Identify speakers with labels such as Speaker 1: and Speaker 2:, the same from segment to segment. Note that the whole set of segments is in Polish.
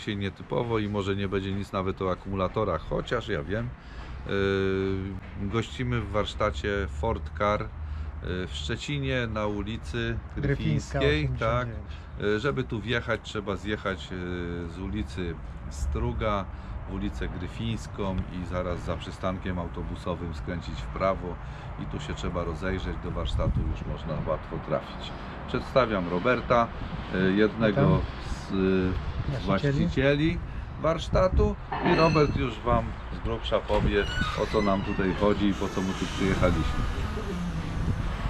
Speaker 1: dzisiaj nietypowo i może nie będzie nic nawet o akumulatorach, chociaż ja wiem. Yy, Gościmy w warsztacie Ford Car yy, w Szczecinie na ulicy Gryfińskiej,
Speaker 2: 89.
Speaker 1: tak. Yy, Żeby tu wjechać, trzeba zjechać z ulicy Struga w ulicę Gryfińską i zaraz za przystankiem autobusowym skręcić w prawo i tu się trzeba rozejrzeć, do warsztatu już można łatwo trafić. Przedstawiam Roberta, jednego z
Speaker 2: Właścicieli.
Speaker 1: właścicieli warsztatu i Robert już Wam z grubsza powie o co nam tutaj chodzi i po co my tu przyjechaliśmy.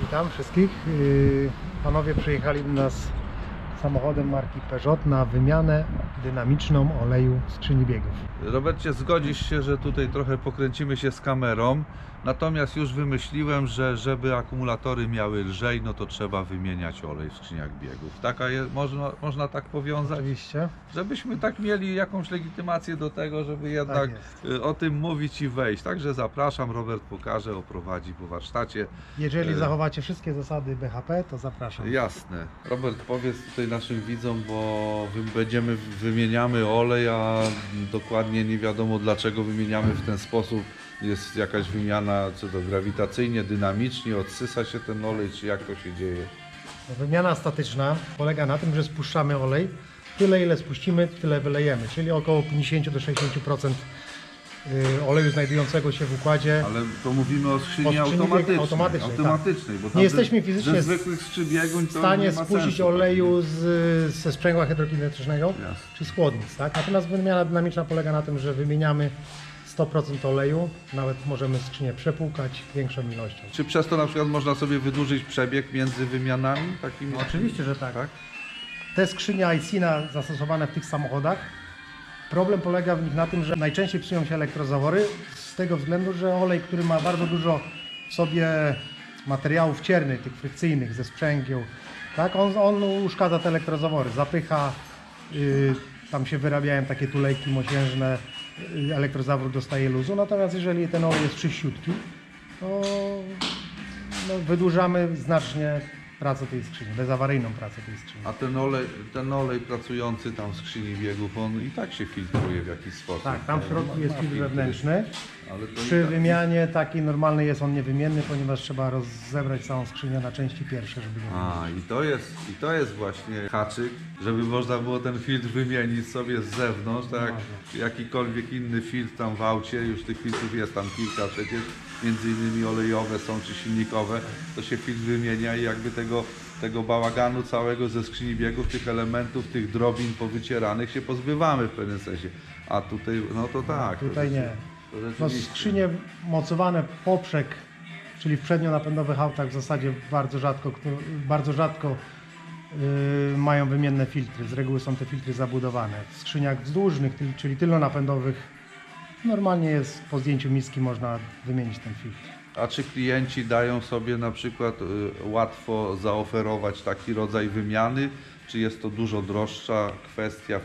Speaker 2: Witam wszystkich. Yy, Panowie przyjechali do nas samochodem marki Peugeot na wymianę dynamiczną oleju skrzyni biegów.
Speaker 1: Robercie, zgodzisz się, że tutaj trochę pokręcimy się z kamerą, natomiast już wymyśliłem, że żeby akumulatory miały lżej, no to trzeba wymieniać olej w skrzyniach biegów. Taka je, można, można tak powiązać?
Speaker 2: Oczywiście.
Speaker 1: żebyśmy tak mieli jakąś legitymację do tego, żeby jednak
Speaker 2: Tak jest.
Speaker 1: y, o tym mówić i wejść. Także zapraszam, Robert pokaże, oprowadzi po warsztacie.
Speaker 2: Jeżeli
Speaker 1: Yy.
Speaker 2: zachowacie wszystkie zasady BHP, to zapraszam.
Speaker 1: Jasne. Robert, powiedz tutaj naszym widzom, bo będziemy, wymieniamy olej, a dokładnie nie wiadomo dlaczego wymieniamy w ten sposób. Jest jakaś wymiana, co to grawitacyjnie, dynamicznie, odsysa się ten olej, czy jak to się dzieje?
Speaker 2: Wymiana statyczna polega na tym, że spuszczamy olej. Tyle ile spuścimy, tyle wylejemy, czyli około 50 do 60% yy, oleju znajdującego się w układzie.
Speaker 1: Ale to mówimy o skrzyni,
Speaker 2: skrzyni
Speaker 1: automatycznej.
Speaker 2: automatycznej, tak.
Speaker 1: automatycznej bo
Speaker 2: Nie jesteśmy fizycznie w stanie spuścić oleju z, ze sprzęgła hydrokinetycznego
Speaker 1: Jasne.
Speaker 2: czy z chłodnic. Tak? Natomiast wymiana dynamiczna polega na tym, że wymieniamy 100% oleju, nawet możemy skrzynię przepłukać większą ilością.
Speaker 1: Czy przez to na przykład można sobie wydłużyć przebieg między wymianami takimi?
Speaker 2: No, oczywiście, że tak.
Speaker 1: tak?
Speaker 2: Te skrzynie ICINA zastosowane w tych samochodach, problem polega w nich na tym, że najczęściej psują się elektrozawory z tego względu, że olej, który ma bardzo dużo w sobie materiałów ciernych, tych frykcyjnych ze sprzęgieł, tak, on, on uszkadza te elektrozawory, zapycha, yy, tam się wyrabiają takie tulejki mosiężne, yy, elektrozawór dostaje luzu, natomiast jeżeli ten olej jest czyściutki, to no, wydłużamy znacznie pracę tej skrzyni, bezawaryjną pracę tej skrzyni.
Speaker 1: A ten olej, ten olej pracujący tam w skrzyni biegów, on i tak się filtruje w jakiś sposób.
Speaker 2: Tak, tam w środku jest filtr wewnętrzny.
Speaker 1: Ale to i
Speaker 2: Przy
Speaker 1: tak-
Speaker 2: wymianie takiej normalnej jest on niewymienny, ponieważ trzeba rozebrać całą skrzynię na części pierwsze, żeby go
Speaker 1: A, i to jest, i to jest właśnie haczyk, żeby można było ten filtr wymienić sobie z zewnątrz, tak jak jakikolwiek inny filtr tam w aucie, już tych filtrów jest tam kilka przecież, między innymi olejowe są czy silnikowe, to się filtr wymienia i jakby tego, tego bałaganu całego ze skrzyni biegów, tych elementów, tych drobin powycieranych się pozbywamy w pewnym sensie. A tutaj, no to tak. to
Speaker 2: Tutaj nie.
Speaker 1: to
Speaker 2: No,
Speaker 1: rzeczywiście.
Speaker 2: skrzynie mocowane poprzek, czyli w przednionapędowych autach w zasadzie bardzo rzadko, bardzo rzadko yy, mają wymienne filtry. Z reguły są te filtry zabudowane. W skrzyniach wzdłużnych, czyli tylnonapędowych, normalnie jest po zdjęciu miski można wymienić ten filtr.
Speaker 1: A czy klienci dają sobie na przykład y, łatwo zaoferować taki rodzaj wymiany? Czy jest to dużo droższa kwestia?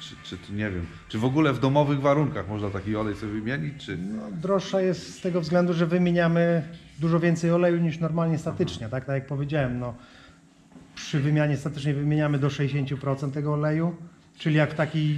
Speaker 1: Czy, czy to nie wiem, czy w ogóle w domowych warunkach można taki olej sobie wymienić? Czy...
Speaker 2: No, droższa jest z tego względu, że wymieniamy dużo więcej oleju niż normalnie statycznie, tak, tak jak powiedziałem, no, przy wymianie statycznej wymieniamy do 60% tego oleju, czyli jak taki,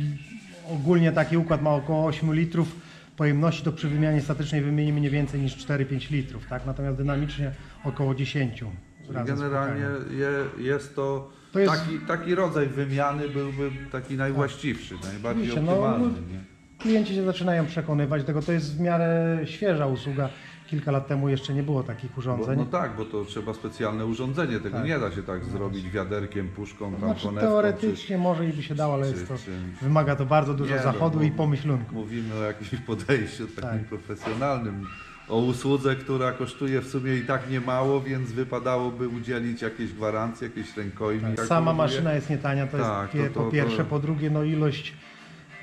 Speaker 2: ogólnie taki układ ma około 8 litrów pojemności, to przy wymianie statycznej wymienimy nie więcej niż 4-5 litrów, tak, natomiast dynamicznie około 10 razem z
Speaker 1: Generalnie je, jest to,
Speaker 2: To jest-
Speaker 1: Taki, taki rodzaj wymiany byłby taki najwłaściwszy, najbardziej
Speaker 2: Oczywiście, no,
Speaker 1: optymalny.
Speaker 2: no? Klienci się zaczynają przekonywać tego, to jest w miarę świeża usługa, kilka lat temu jeszcze nie było takich
Speaker 1: Bo,
Speaker 2: urządzeń.
Speaker 1: no tak, bo to trzeba specjalne urządzenie, tego
Speaker 2: Tak.
Speaker 1: nie da się tak zrobić wiaderkiem, puszką, tam
Speaker 2: Znaczy
Speaker 1: konewką.
Speaker 2: teoretycznie może i by się dało, ale
Speaker 1: czy-
Speaker 2: to,
Speaker 1: czy-
Speaker 2: wymaga to bardzo dużo
Speaker 1: Nie, no,
Speaker 2: zachodu
Speaker 1: bo-
Speaker 2: i pomyślunku.
Speaker 1: Mówimy o jakimś podejściu takim
Speaker 2: Tak.
Speaker 1: profesjonalnym, o usłudze, która kosztuje w sumie i tak nie mało, więc wypadałoby udzielić jakieś gwarancje, jakieś rękojmi. jak
Speaker 2: Sama
Speaker 1: mówię.
Speaker 2: maszyna jest nie tania, to
Speaker 1: Tak,
Speaker 2: jest
Speaker 1: to- to-
Speaker 2: po pierwsze,
Speaker 1: to-
Speaker 2: po drugie no ilość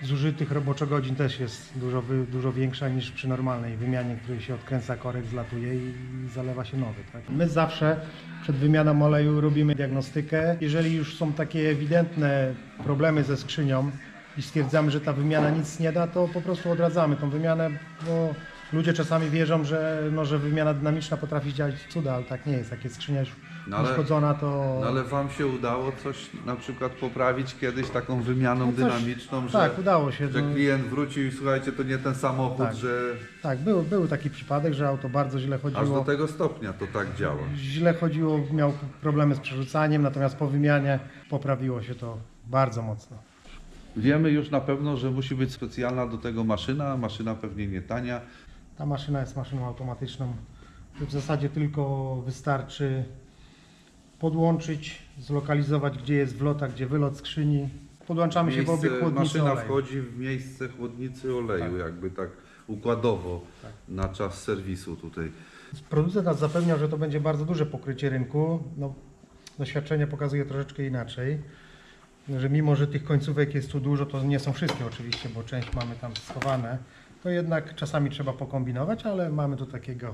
Speaker 2: zużytych roboczogodzin też jest dużo, dużo większa niż przy normalnej wymianie, której się odkręca korek, zlatuje i zalewa się nowy. Tak? My zawsze przed wymianą oleju robimy diagnostykę. Jeżeli już są takie ewidentne problemy ze skrzynią i stwierdzamy, że ta wymiana nic nie da, to po prostu odradzamy tą wymianę, bo ludzie czasami wierzą, że, no, że wymiana dynamiczna potrafi działać cuda, ale tak nie jest. Jak jest skrzynia już
Speaker 1: No ale-
Speaker 2: uszkodzona, to...
Speaker 1: No ale wam się udało coś na przykład poprawić kiedyś taką wymianą
Speaker 2: No coś-
Speaker 1: dynamiczną, że,
Speaker 2: tak, udało się.
Speaker 1: że
Speaker 2: no.
Speaker 1: klient wrócił i słuchajcie, to nie ten samochód,
Speaker 2: Tak.
Speaker 1: że
Speaker 2: Tak, był, był taki przypadek, że auto bardzo źle
Speaker 1: aż do
Speaker 2: chodziło.
Speaker 1: tego stopnia to tak działa.
Speaker 2: Źle chodziło, miał problemy z przerzucaniem, natomiast po wymianie poprawiło się to bardzo mocno.
Speaker 1: Wiemy już na pewno, że musi być specjalna do tego maszyna, maszyna pewnie nie tania.
Speaker 2: Ta maszyna jest maszyną automatyczną. W zasadzie tylko wystarczy podłączyć, zlokalizować gdzie jest wlot, a gdzie wylot skrzyni. Podłączamy się w obie
Speaker 1: Miejsce-
Speaker 2: chłodnicy
Speaker 1: maszyna
Speaker 2: oleju.
Speaker 1: wchodzi w miejsce chłodnicy oleju, jakby tak układowo
Speaker 2: Tak.
Speaker 1: na czas serwisu tutaj.
Speaker 2: Producent nas zapewniał, że to będzie bardzo duże pokrycie rynku. No, doświadczenie pokazuje troszeczkę inaczej. Że mimo, że tych końcówek jest tu dużo, to nie są wszystkie oczywiście, bo część mamy tam schowane. To jednak czasami trzeba pokombinować, ale mamy tu takiego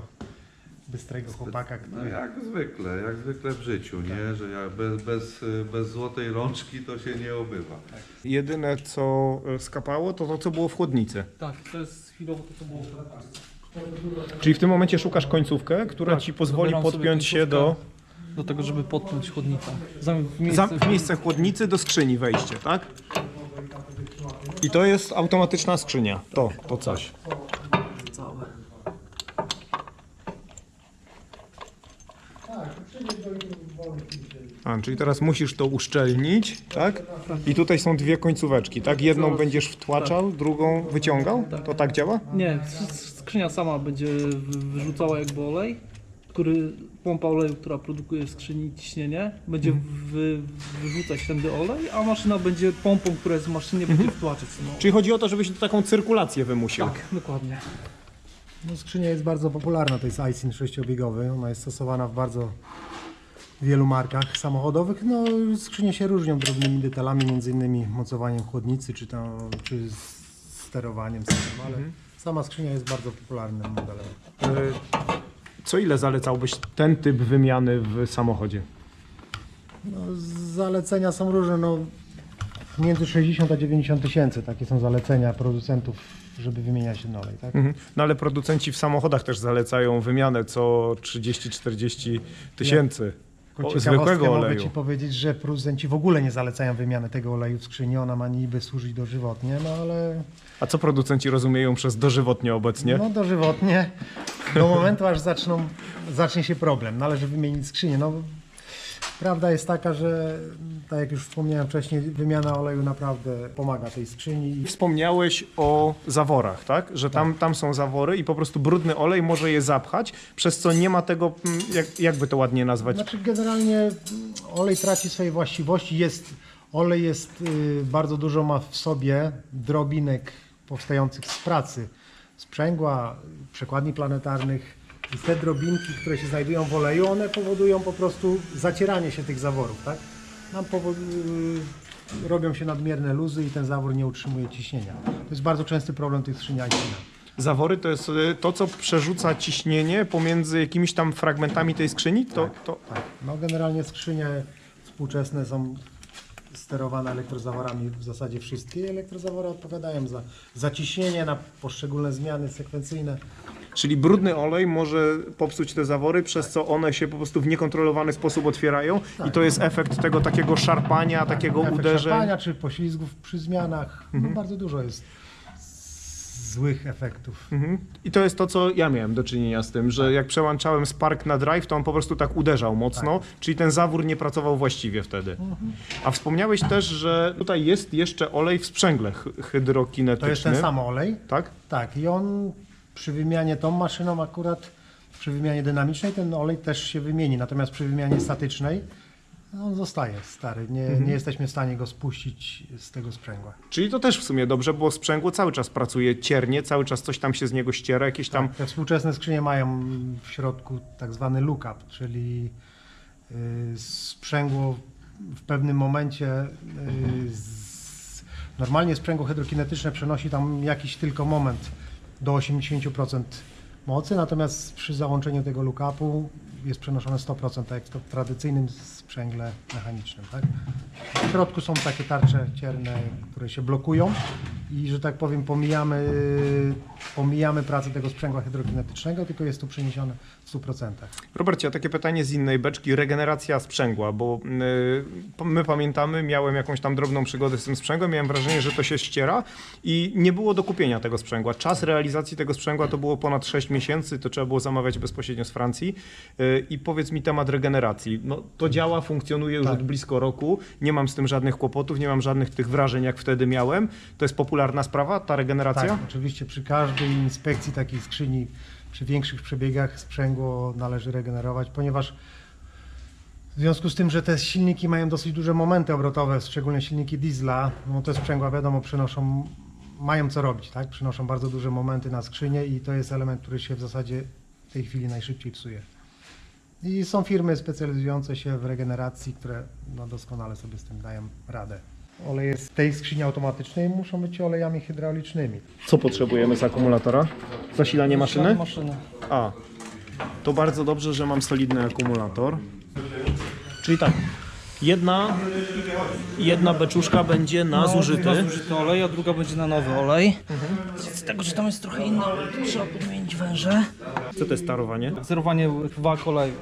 Speaker 2: bystrego chłopaka,
Speaker 1: No
Speaker 2: który...
Speaker 1: jak zwykle, jak zwykle w życiu,
Speaker 2: Tak.
Speaker 1: nie? Że ja bez, bez, bez złotej rączki to się nie obywa.
Speaker 3: Jedyne co e, skapało to to co było w chłodnicy.
Speaker 4: Tak, to jest chwilowo to, co było.
Speaker 3: Czyli w tym momencie szukasz końcówkę, która
Speaker 4: Tak,
Speaker 3: ci pozwoli
Speaker 4: dobieram sobie
Speaker 3: podpiąć się do,
Speaker 4: Do tego, żeby podpiąć chłodnicę. Zam- W
Speaker 3: za,
Speaker 4: miejsce,
Speaker 3: w miejsce chłodnicy do skrzyni wejście, tak? I to jest automatyczna skrzynia. To, to coś.
Speaker 4: całe.
Speaker 3: A, czyli teraz musisz to uszczelnić, tak? I tutaj są dwie końcóweczki, tak? Jedną będziesz wtłaczał, drugą wyciągał? To tak działa?
Speaker 4: Nie, s- skrzynia sama będzie wy- wyrzucała jakby olej, który, pompa oleju, która produkuje w skrzyni ciśnienie, będzie wy, wyrzucać tędy olej, a maszyna będzie pompą, która jest w maszynie, będzie wtłaczać. No.
Speaker 3: Czyli chodzi o to, żebyś tu taką cyrkulację wymusił.
Speaker 4: Tak, dokładnie.
Speaker 2: No, skrzynia jest bardzo popularna, to jest iSyn sześciobiegowy. Ona jest stosowana w bardzo wielu markach samochodowych. No, skrzynie się różnią drobnymi detalami, między innymi mocowaniem chłodnicy, czy, tam, czy sterowaniem samym, ale sama skrzynia jest bardzo popularnym modelem.
Speaker 3: Y, Co ile zalecałbyś ten typ wymiany w samochodzie?
Speaker 2: No, zalecenia są różne, no, między 60 a 90 tysięcy, takie są zalecenia producentów, żeby wymieniać ten olej, tak?
Speaker 3: Mhm. No ale producenci w samochodach też zalecają wymianę co 30-40 tysięcy o- zwykłego
Speaker 2: mogę
Speaker 3: oleju.
Speaker 2: Ci powiedzieć, że producenci w ogóle nie zalecają wymiany tego oleju w skrzyni, ona ma niby służyć dożywotnie, no ale
Speaker 3: A co producenci rozumieją przez dożywotnie obecnie?
Speaker 2: no dożywotnie, do momentu aż zaczną, zacznie się problem, należy wymienić skrzynię. No, prawda jest taka, że tak jak już wspomniałem wcześniej, wymiana oleju naprawdę pomaga tej skrzyni.
Speaker 3: Wspomniałeś o zaworach, tak? Że tam, tam są zawory i po prostu brudny olej może je zapchać, przez co nie ma tego, mm, jak, jakby to ładnie nazwać,
Speaker 2: Znaczy generalnie olej traci swoje właściwości. Jest, olej jest y, bardzo dużo ma w sobie drobinek powstających z pracy sprzęgła, przekładni planetarnych. I te drobinki, które się znajdują w oleju, one powodują po prostu zacieranie się tych zaworów, tak? Nam powod- y, robią się nadmierne luzy i ten zawór nie utrzymuje ciśnienia. To jest bardzo częsty problem tych skrzyni Eisena.
Speaker 3: Zawory to jest y, to, co przerzuca ciśnienie pomiędzy jakimiś tam fragmentami tej skrzyni? To, to,
Speaker 2: Tak. No generalnie skrzynie współczesne są sterowane elektrozaworami w zasadzie wszystkie. Elektrozawory odpowiadają za zaciśnienie na poszczególne zmiany sekwencyjne.
Speaker 3: czyli brudny olej może popsuć te zawory, przez co one się po prostu w niekontrolowany sposób otwierają i to jest efekt tego takiego szarpania, takiego
Speaker 2: Efekt
Speaker 3: uderzeń.
Speaker 2: szarpania czy poślizgów przy zmianach.
Speaker 3: Mhm.
Speaker 2: No bardzo dużo jest złych efektów.
Speaker 3: Mhm. I to jest to, co ja miałem do czynienia z tym, że jak przełączałem Spark na Drive, to on po prostu tak uderzał mocno, czyli ten zawór nie pracował właściwie wtedy. A wspomniałeś też, że tutaj jest jeszcze olej w sprzęgle hy- hydrokinetyczny.
Speaker 2: To jest ten sam olej.
Speaker 3: Tak?
Speaker 2: Tak, i on przy wymianie tą maszyną akurat, przy wymianie dynamicznej ten olej też się wymieni, natomiast przy wymianie statycznej no, on zostaje stary. Nie,
Speaker 3: Mhm.
Speaker 2: nie jesteśmy w stanie go spuścić z tego sprzęgła.
Speaker 3: Czyli to też w sumie dobrze, bo sprzęgło cały czas pracuje ciernie, cały czas coś tam się z niego ściera, jakieś tam...
Speaker 2: Tak, te współczesne skrzynie mają w środku tak zwany lookup, czyli y, sprzęgło w pewnym momencie y, z, normalnie sprzęgło hydrokinetyczne przenosi tam jakiś tylko moment do 80% mocy, natomiast przy załączeniu tego lookupu jest przenoszone 100%, tak jak to- w tradycyjnym sprzęgle mechanicznym. Tak? W środku są takie tarcze cierne, które się blokują i, że tak powiem, pomijamy pomijamy pracę tego sprzęgła hydrokinetycznego, tylko jest to przeniesione w 100%.
Speaker 3: Robercie, a takie pytanie z innej beczki, regeneracja sprzęgła, bo y, my pamiętamy, miałem jakąś tam drobną przygodę z tym sprzęgłem, miałem wrażenie, że to się ściera i nie było do kupienia tego sprzęgła. Czas realizacji tego sprzęgła to było ponad 6 miesięcy, to trzeba było zamawiać bezpośrednio z Francji. Y, I powiedz mi temat regeneracji. No, to działa, funkcjonuje już
Speaker 2: Tak.
Speaker 3: od blisko roku, nie mam z tym żadnych kłopotów, nie mam żadnych tych wrażeń, jak wtedy miałem. To jest popularna sprawa, ta regeneracja?
Speaker 2: Tak, oczywiście przy każdej inspekcji takiej skrzyni, przy większych przebiegach sprzęgło należy regenerować, ponieważ w związku z tym, że te silniki mają dosyć duże momenty obrotowe, szczególnie silniki diesla, no te sprzęgła wiadomo przynoszą, mają co robić, tak? Przynoszą bardzo duże momenty na skrzynię i to jest element, który się w zasadzie w tej chwili najszybciej psuje. I są firmy specjalizujące się w regeneracji, które no, doskonale sobie z tym dają radę. Oleje z tej skrzyni automatycznej muszą być olejami hydraulicznymi.
Speaker 3: Co potrzebujemy z akumulatora? Zasilanie maszyny?
Speaker 4: Maszyny.
Speaker 3: A, to bardzo dobrze, że mam solidny akumulator. Czyli tak, jedna, jedna beczuszka będzie na
Speaker 4: No,
Speaker 3: zużyty.
Speaker 4: Na zużyty olej, a druga będzie na nowy olej. Z tego, że tam jest trochę inny olej, to trzeba podmienić węże.
Speaker 3: Co to jest tarowanie?
Speaker 4: Zerowanie wag oleju.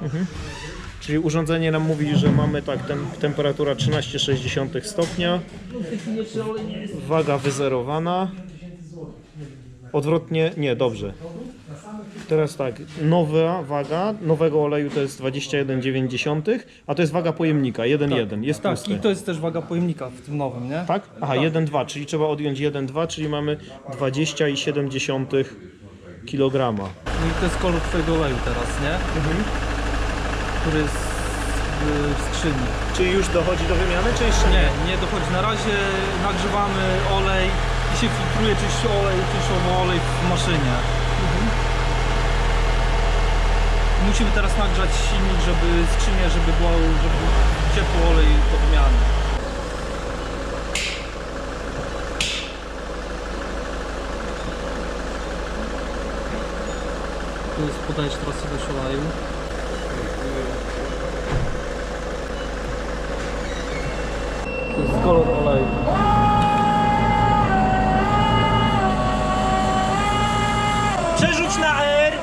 Speaker 3: Czyli urządzenie nam mówi, że mamy tak, tem, temperatura 13,6 stopnia, waga wyzerowana. Odwrotnie, nie, dobrze. Teraz tak, nowa waga nowego oleju to jest 21,9, a to jest waga pojemnika 1,1. Jest
Speaker 4: Tak, i to jest też waga pojemnika w tym nowym, nie?
Speaker 3: Tak? Aha, 1,2, czyli trzeba odjąć 1,2, czyli mamy 20,7 kg.
Speaker 4: No i to jest kolor twojego oleju teraz, nie? Który jest w, skrzyni.
Speaker 3: Czyli już dochodzi do wymiany, czy jeszcze
Speaker 4: Nie, nie dochodzi. Na razie nagrzewamy olej i się filtruje czyś olej, częściowo olej w maszynie. Musimy teraz nagrzać silnik, żeby skrzynię, żeby było, żeby był ciepły olej do wymiany. Tu jest podajesz teraz sobie oleju. To jest kolor oleju.
Speaker 3: Przerzuć na R!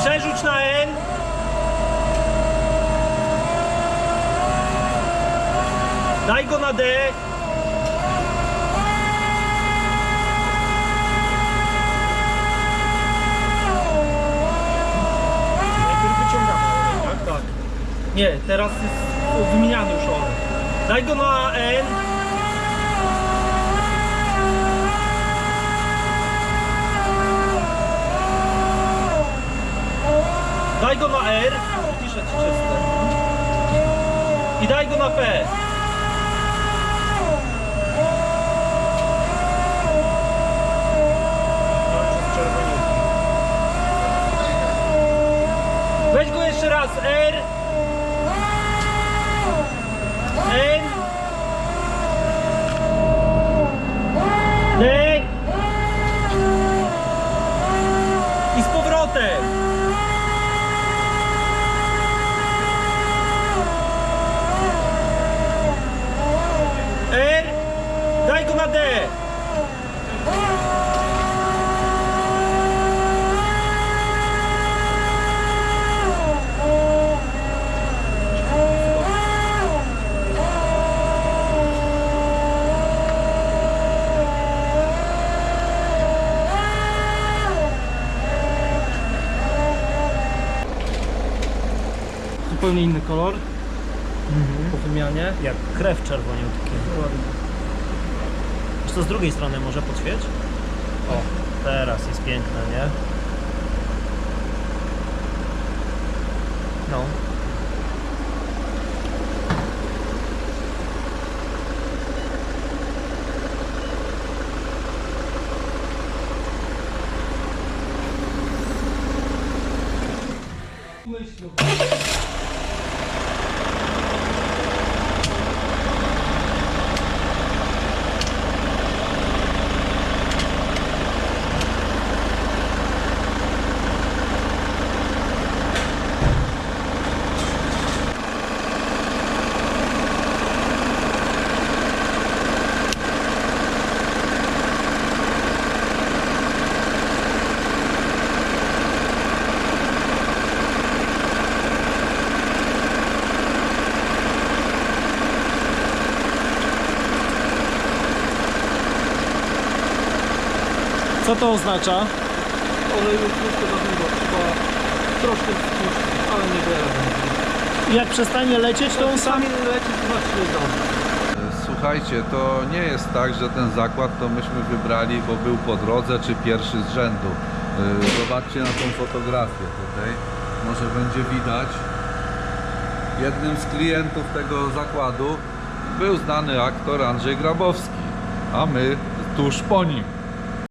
Speaker 3: Przerzuć na N! Daj go na D!
Speaker 4: Nie, teraz jest wymieniany już olej.
Speaker 3: Daj go na N! Daj go na R
Speaker 4: Piszę ci czyste.
Speaker 3: i daj go na P. Weź go jeszcze raz R
Speaker 4: Zupełnie inny kolor. Po wymianie.
Speaker 5: Jak krew czerwoniutki. Czy to z drugiej strony może podświeć? O, teraz jest piękne, nie? No.
Speaker 3: Co to oznacza?
Speaker 4: Oleju dużo, trzeba troszkę spuścić, ale nie wiele będzie.
Speaker 3: Jak przestanie lecieć, to on sam...
Speaker 4: Sami leci, to że jest dobrze.
Speaker 1: Słuchajcie, to nie jest tak, że ten zakład to myśmy wybrali, bo był po drodze, czy pierwszy z rzędu. Yy, Zobaczcie na tą fotografię tutaj. Może będzie widać. Jednym z klientów tego zakładu był znany aktor Andrzej Grabowski, a my tuż po nim.